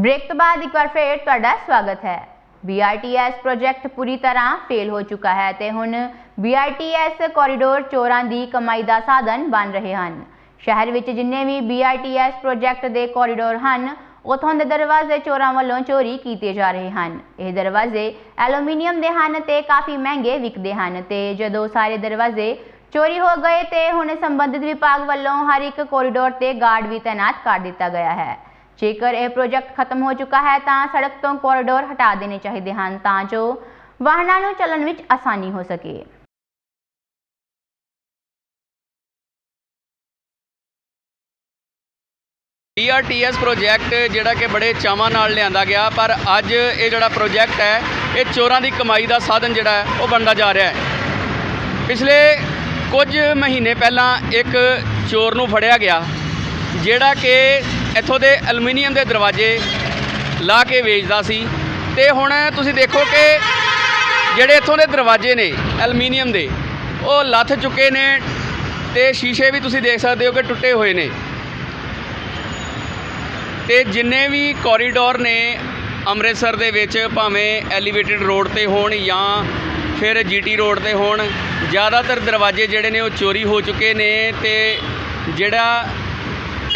Break ਤੋਂ ਬਾਅਦ ਇੱਕ ਵਾਰ ਫੇਰ ਤੁਹਾਡਾ ਸਵਾਗਤ ਹੈ। BRTS ਪ੍ਰੋਜੈਕਟ ਪੂਰੀ ਤਰ੍ਹਾਂ ਫੇਲ ਹੋ ਚੁੱਕਾ ਹੈ ਤੇ ਹੁਣ BRTS ਕੋਰੀਡੋਰ ਚੋਰਾਂ ਦੀ ਕਮਾਈ ਦਾ ਸਾਧਨ ਬਣ ਰਹੇ ਹਨ। ਸ਼ਹਿਰ ਵਿੱਚ ਜਿੰਨੇ ਵੀ BRTS ਪ੍ਰੋਜੈਕਟ ਦੇ ਕੋਰੀਡੋਰ ਹਨ, ਉਥੋਂ ਦੇ ਦਰਵਾਜ਼ੇ ਚੋਰਾਂ ਵੱਲੋਂ ਚੋਰੀ ਕੀਤੇ ਜਾ ਰਹੇ ਹਨ। ਇਹ ਦਰਵਾਜ਼ੇ ਐਲੂਮੀਨੀਅਮ ਦੇ ਹਨ ਤੇ ਕਾਫੀ ਮਹਿੰਗੇ ਵਿਕਦੇ ਹਨ ਤੇ ਜਦੋਂ ਸਾਰੇ ਦਰਵਾਜ਼ੇ ਚੋਰੀ ਹੋ ਗਏ ਤੇ ਹੁਣ ਸੰਬੰਧਿਤ ਵਿਭਾਗ ਵੱਲੋਂ ਹਰ ਇੱਕ ਕੋਰੀਡੋਰ ਤੇ ਗਾਰਡ ਵੀ ਤਾਇਨਾਤ ਕਰ ਦਿੱਤਾ ਗਿਆ ਹੈ। ਜੇਕਰ ਇਹ ਪ੍ਰੋਜੈਕਟ ਖਤਮ ਹੋ ਚੁੱਕਾ ਹੈ ਤਾਂ ਸੜਕ ਤੋਂ ਕੋਰੀਡੋਰ ਹਟਾ ਦੇਣੇ ਚਾਹੀਦੇ ਹਨ ਤਾਂ ਜੋ ਵਾਹਨਾਂ ਨੂੰ ਚੱਲਣ ਵਿੱਚ ਆਸਾਨੀ ਹੋ ਸਕੇ। ਪੀਆਰਟੀਐਸ ਪ੍ਰੋਜੈਕਟ ਜਿਹੜਾ ਕਿ ਬੜੇ ਚਾਵਾਂ ਨਾਲ ਲਿਆਂਦਾ ਗਿਆ, ਪਰ ਅੱਜ ਇਹ ਜਿਹੜਾ ਪ੍ਰੋਜੈਕਟ ਹੈ, ਇਹ ਚੋਰਾਂ ਦੀ ਕਮਾਈ ਦਾ ਸਾਧਨ ਜਿਹੜਾ ਹੈ, ਉਹ ਬਣਦਾ ਜਾ ਰਿਹਾ ਹੈ। ਪਿਛਲੇ ਕੁਝ ਮਹੀਨੇ ਪਹਿਲਾਂ ਇੱਕ ਚੋਰ ਨੂੰ ਫੜਿਆ ਗਿਆ, ਜਿਹੜਾ ਕਿ ਇੱਥੋਂ ਦੇ ਐਲੂਮੀਨੀਅਮ ਦੇ ਦਰਵਾਜ਼ੇ ਲਾ ਕੇ ਵੇਚਦਾ ਸੀ ਤੇ ਹੁਣ ਤੁਸੀਂ ਦੇਖੋ ਕਿ ਜਿਹੜੇ ਇੱਥੋਂ ਦੇ ਦਰਵਾਜ਼ੇ ਨੇ ਐਲੂਮੀਨੀਅਮ ਦੇ, ਉਹ ਲੱਥ ਚੁੱਕੇ ਨੇ ਤੇ ਸ਼ੀਸ਼ੇ ਵੀ ਤੁਸੀਂ ਦੇਖ ਸਕਦੇ ਹੋ ਕਿ ਟੁੱਟੇ ਹੋਏ ਨੇ। ਤੇ ਜਿੰਨੇ ਵੀ ਕੋਰੀਡੋਰ ਨੇ ਅੰਮ੍ਰਿਤਸਰ ਦੇ ਵਿੱਚ, ਭਾਵੇਂ ਐਲੀਵੇਟਿਡ ਰੋਡ ਤੇ ਹੋਣ ਜਾਂ ਫਿਰ ਜੀਟੀ ਰੋਡ ਤੇ ਹੋਣ, ਜ਼ਿਆਦਾਤਰ ਦਰਵਾਜ਼ੇ ਜਿਹੜੇ ਨੇ ਉਹ ਚੋਰੀ ਹੋ ਚੁੱਕੇ ਨੇ ਤੇ ਜਿਹੜਾ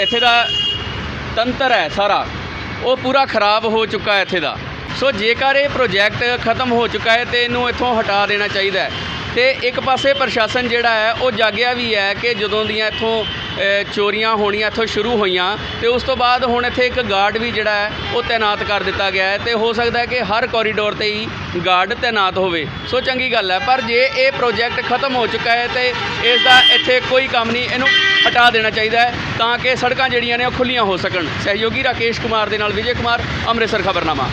ਇੱਥੇ ਦਾ ਤੰਤਰ ਹੈ ਸਾਰਾ। ਉਹ ਪੂਰਾ ਖਰਾਬ ਹੋ ਚੁੱਕਾ ਹੈ ਇੱਥੇ ਦਾ। ਸੋ ਜੇਕਰ ਇਹ ਪ੍ਰੋਜੈਕਟ ਖਤਮ ਹੋ ਚੁੱਕਾ ਹੈ ਤੇ ਇਹਨੂੰ ਇੱਥੋਂ ਹਟਾ ਦੇਣਾ ਚਾਹੀਦਾ ਹੈ। ਤੇ ਇੱਕ ਪਾਸੇ ਪ੍ਰਸ਼ਾਸਨ ਜਿਹੜਾ ਹੈ, ਉਹ ਜਾਗਿਆ ਵੀ ਹੈ ਕਿ ਜਦੋਂ ਦੀਆਂ ਇੱਥੋਂ ਚੋਰੀਆਂ ਹੋਣੀਆਂ ਇੱਥੋਂ ਸ਼ੁਰੂ ਹੋਈਆਂ, ਤੇ ਉਸ ਤੋਂ ਬਾਅਦ ਹੁਣ ਇੱਥੇ ਇੱਕ ਗਾਰਡ ਵੀ ਜਿਹੜਾ ਹੈ, ਉਹ ਤਾਇਨਾਤ ਕਰ ਦਿੱਤਾ ਗਿਆ ਹੈ ਤੇ ਹੋ ਸਕਦਾ ਹੈ ਕਿ ਹਰ ਕੋਰੀਡੋਰ ਤੇ ਹੀ ਗਾਰਡ ਤਾਇਨਾਤ ਹੋਵੇ। ਸੋ ਚੰਗੀ ਗੱਲ ਹੈ, ਪਰ ਜੇ ਇਹ ਪ੍ਰੋਜੈਕਟ ਖਤਮ ਹੋ ਚੁੱਕਾ ਹੈ ਤੇ ਇਸ ਦਾ ਇੱਥੇ ਕੋਈ ਕੰਮ ਨਹੀਂ, ਇਹਨੂੰ ਹਟਾ ਦੇਣਾ ਚਾਹੀਦਾ ਹੈ ਤਾਂ ਕਿ ਸੜਕਾਂ ਜਿਹੜੀਆਂ ਨੇ ਉਹ ਖੁੱਲੀਆਂ ਹੋ ਸਕਣ। ਸਹਿਯੋਗੀ ਰਾਕੇਸ਼ ਕੁਮਾਰ ਦੇ ਨਾਲ ਵਿਜੇ ਕੁਮਾਰ, ਅੰਮ੍ਰਿਤਸਰ ਖਬਰਨਾਮਾ।